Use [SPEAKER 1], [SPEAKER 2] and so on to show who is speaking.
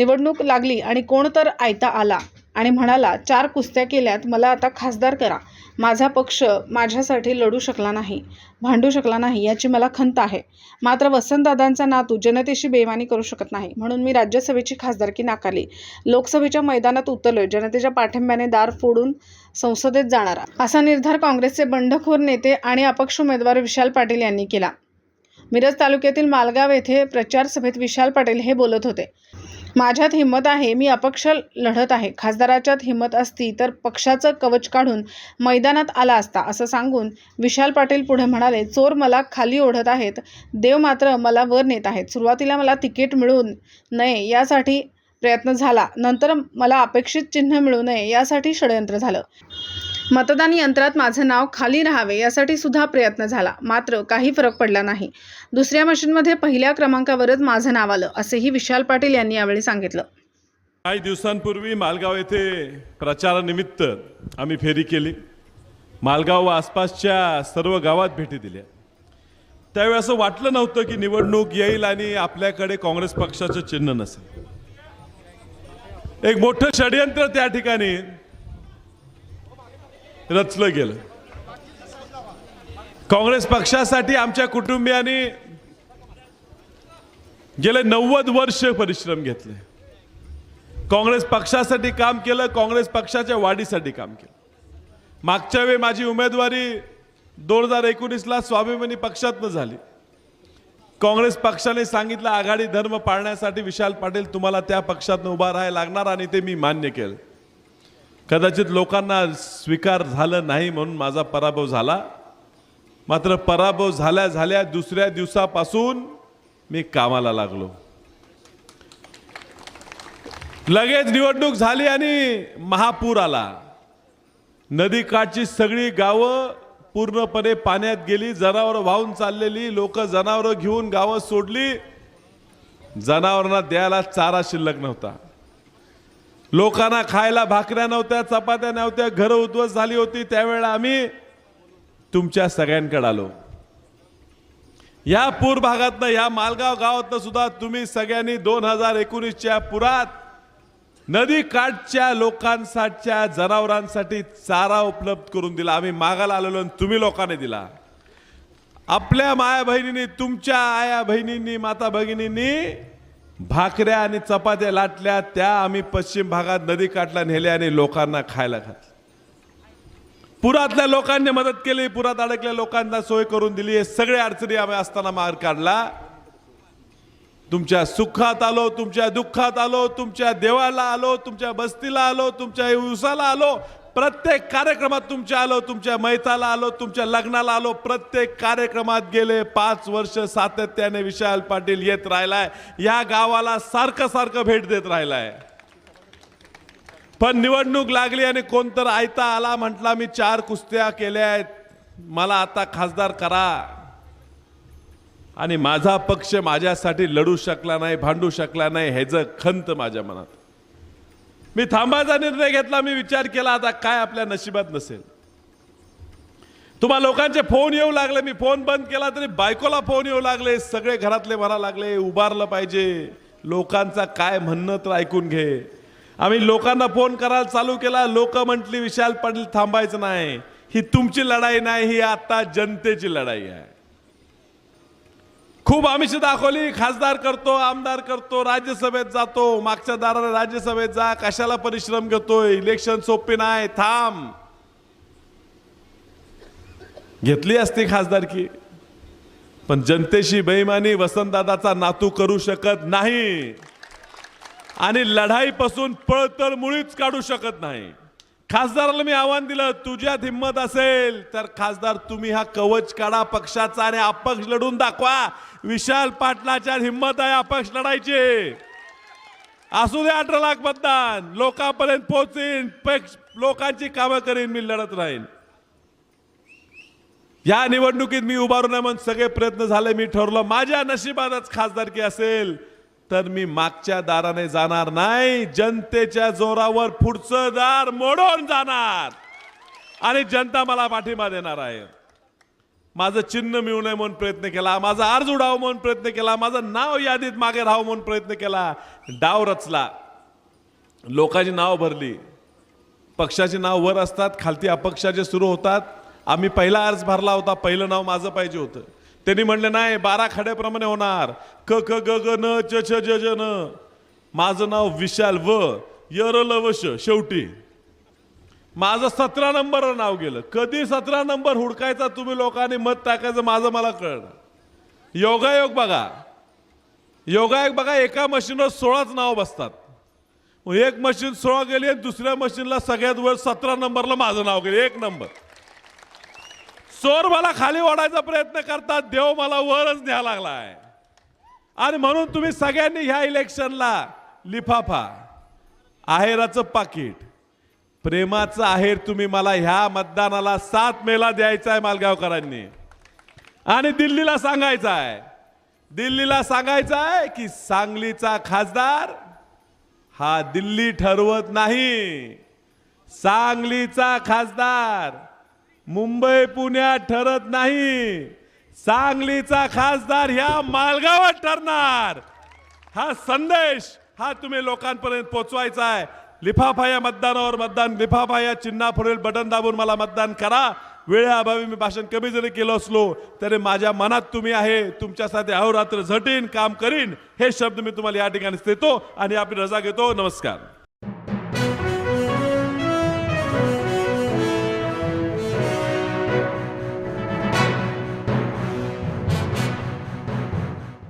[SPEAKER 1] निवडणूक लागली आणि कोण तर आयता आला आणि म्हणाला चार कुस्त्या केल्यात मला आता खासदार करा. माझा पक्ष माझ्यासाठी लढू शकला नाही भांडू शकला नाही याची मला खंत आहे. मात्र वसंतदादांचा नातू जनतेशी बेमानी करू शकत नाही. म्हणून मी राज्यसभेची खासदारकी नाकारली. लोकसभेच्या मैदानात उतरलोय. जनतेच्या पाठिंब्याने दार फोडून संसदेत जाणारा. असा निर्धार काँग्रेसचे बंडखोर नेते आणि अपक्ष उमेदवार विशाल पाटील यांनी केला. मिरज तालुक्यातील मालगाव येथे प्रचार सभेत विशाल पाटील हे बोलत होते. माझ्यात हिंमत आहे मी अपक्ष लढत आहे. खासदाराच्यात हिंमत असती तर पक्षाचं कवच काढून मैदानात आला असता असं सांगून विशाल पाटील पुढे म्हणाले चोर मला खाली ओढत आहेत देव मात्र मला वर नेत आहेत. सुरुवातीला मला तिकीट मिळून नये यासाठी प्रयत्न झाला नंतर मला अपेक्षित चिन्ह मिळू नये यासाठी षडयंत्र झालं. मतदान यंत्रात माझं नाव खाली राहावे यासाठी सुद्धा प्रयत्न झाला. मात्र काही फरक पडला नाही. दुसऱ्या मशीनमध्ये पहिल्या क्रमांकावरच माझं नाव आलं असेही विशाल पाटील यांनी यावेळी सांगितलं.
[SPEAKER 2] काही दिवसांपूर्वी मालगाव येथे प्रचारानिमित्त आम्ही फेरी केली. मालगाव व आसपासच्या सर्व गावात भेटी दिल्या. त्यावेळी असं वाटलं नव्हतं की निवडणूक येईल आणि आपल्याकडे काँग्रेस पक्षाचं चिन्ह नसेल. एक मोठं षडयंत्र त्या ठिकाणी रचलं गेलं. काँग्रेस पक्षासाठी आमच्या कुटुंबियांनी गेले नव्वद वर्ष परिश्रम घेतले. काँग्रेस पक्षासाठी काम केलं काँग्रेस पक्षाच्या वाढीसाठी काम केलं. मागच्या वेळी माझी उमेदवारी दोन हजार एकोणीसला स्वाभिमानी पक्षातनं झाली. काँग्रेस पक्षाने सांगितलं आघाडी धर्म पाळण्यासाठी विशाल पाटील तुम्हाला त्या पक्षातनं उभा राहायला लागणार आणि ते मी मान्य केलं. कदाचित लोकांना स्वीकार झालं नाही म्हणून माझा पराभव झाला. मात्र पराभव झाल्या झाल्या दुसऱ्या दिवसापासून मी कामाला लागलो. लगेच निवडणूक झाली आणि महापूर आला. नदीकाठची सगळी गावं पूर्णपणे पाण्यात गेली जनावरं वाहून चाललेली लोक जनावरं घेऊन गावं सोडली. जनावरांना द्यायला चारा शिल्लक नव्हता. लोकांना खायला भाकऱ्या नव्हत्या चपात्या नव्हत्या घरं उद्ध्वस्त झाली होती. त्यावेळेला आम्ही तुमच्या सगळ्यांकडे आलो. या पूर भागातनं या मालगाव गावातनं सुद्धा तुम्ही सगळ्यांनी दोन हजार एकोणीसच्या पुरात नदी काठच्या लोकांसाठीच्या जनावरांसाठी चारा उपलब्ध करून दिला. आम्ही मागायला आलेलो आणि तुम्ही लोकांनी दिला. आपल्या माया बहिणींनी तुमच्या आया बहिणींनी माता भगिनींनी भाकऱ्या आणि चपात्या लाटल्या त्या आम्ही पश्चिम भागात नदी काठला नेल्या आणि लोकांना खायला घातल्या पुरातल्या लोकांनी मदत केली पुरात अडकल्या लोकांना सोय करून दिली. हे सगळे अडचणी आम्ही असताना मार्ग काढला. तुमच्या सुखात आलो तुमच्या दुःखात आलो तुमच्या देवाला आलो तुमच्या बस्तीला आलो तुमच्या उसाला आलो प्रत्येक कार्यक्रमात तुमच्या आलो तुमच्या मैताला आलो तुमच्या लग्नाला आलो प्रत्येक कार्यक्रमात गेले पाच वर्ष सातत्याने विशाल पाटील येत राहिलाय. या गावाला सारखं सारखं भेट देत राहिलाय. पण निवडणूक लागली आणि कोणतर आयता आला म्हटला मी चार कुस्त्या केल्या आहेत मला आता खासदार करा. आणि माझा पक्ष माझ्यासाठी लढू शकला नाही भांडू शकला नाही ह्याचं खंत माझ्या मनात. मी थांबायचा निर्णय घेतला मी विचार केला आता काय आपल्या नशिबात नसेल. तुम्हाला लोकांचे फोन येऊ लागले मी फोन बंद केला तरी बायकोला फोन येऊ लागले सगळे घरातले म्हणा लागले उभारलं पाहिजे. लोकांचा काय म्हणणं तर ऐकून घे. आम्ही लोकांना फोन करायला चालू केला लोक म्हटली विशाल पाटील थांबायचं नाही. ही तुमची लढाई नाही ही आता जनतेची लढाई आहे. खूप आमिष दाखवली. खासदार करतो आमदार करतो राज्यसभेत जातो. मागच्या दाराला राज्यसभेत जा कशाला परिश्रम घेतोय? इलेक्शन सोपे नाही थांब. घेतली असती खासदारकी. पण जनतेशी बेईमानी वसंतदादाचा नातू करू शकत नाही. आणि लढाईपासून पळ तर मुळीच काढू शकत नाही. खासदाराला मी आव्हान दिलं तुझ्यात हिंमत असेल तर खासदार तुम्ही हा कवच काढा पक्षाचा आणि अपक्ष लढून दाखवा. विशाल पाटलाच्या हिंमत आहे अपक्ष लढायची. असू दे अठरा लाख मतदान लोकांपर्यंत पोहोचीन पक्ष लोकांची कामं करीन मी लढत राहीन. या निवडणुकीत मी उभारू नये म्हणून सगळे प्रयत्न झाले मी ठरवलं माझ्या नशिबातच खासदारकी असेल. तर मी मागच्या दाराने जाणार नाही. जनतेच्या जोरावर पुढचं दार मोडून जाणार. आणि जनता मला पाठिंबा देणार आहे. माझं चिन्ह मिळू नये म्हणून प्रयत्न केला. माझा अर्ज उडावं म्हणून प्रयत्न केला. माझं नाव यादीत मागे राहावं म्हणून प्रयत्न केला. डाव रचला. लोकांची नाव भरली. पक्षाचे नाव वर असतात. खालती अपक्षाचे सुरू होतात. आम्ही पहिला अर्ज भरला होता. पहिलं नाव माझं पाहिजे होतं. त्यांनी म्हणले नाही बारा खड्याप्रमाणे होणार. क क ग ग न च छ ज ज न. माझं नाव विशाल व यर ल व शेवटी. माझं सतरा नंबरवर नाव गेलं. कधी सतरा नंबर हुडकायचा तुम्ही लोकांनी मत टाकायचं माझं मला कळलं. योगायोग बघा. योगायोग बघा एका मशीनवर सोळाच नाव बसतात. एक मशीन सोळा गेली आणि दुसऱ्या मशीनला सगळ्यात वर सतरा नंबरला माझं नाव गेलं. एक नंबर. चोर मला खाली ओढायचा प्रयत्न करतात देव मला वरच न्याय लागलाय. आणि म्हणून तुम्ही सगळ्यांनी ह्या इलेक्शनला लिफाफा आहेराचं पाकिट प्रेमाचं आहेर तुम्ही मला ह्या मतदानाला सात मेला द्यायचा आहे मालगावकरांनी. आणि दिल्लीला सांगायचं आहे दिल्लीला सांगायचं आहे की सांगलीचा खासदार हा दिल्ली ठरवत नाही. सांगलीचा खासदार मुंबई पुण्यात ठरत नाही. सांगलीचा खासदार ह्या मालगावात ठरणार. हा संदेश हा तुम्ही लोकांपर्यंत पोचवायचा आहे. लिफाफा या मतदानावर मतदान लिफाफा या चिन्हापुढील बटन दाबून मला मतदान करा. वेळेअभावी मी भाषण कमी जरी केलं असलो तरी माझ्या मनात तुम्ही आहे तुमच्यासाठी अहोरात्र झटीन काम करीन हे शब्द मी तुम्हाला या ठिकाणी देतो आणि आपली रजा घेतो. नमस्कार.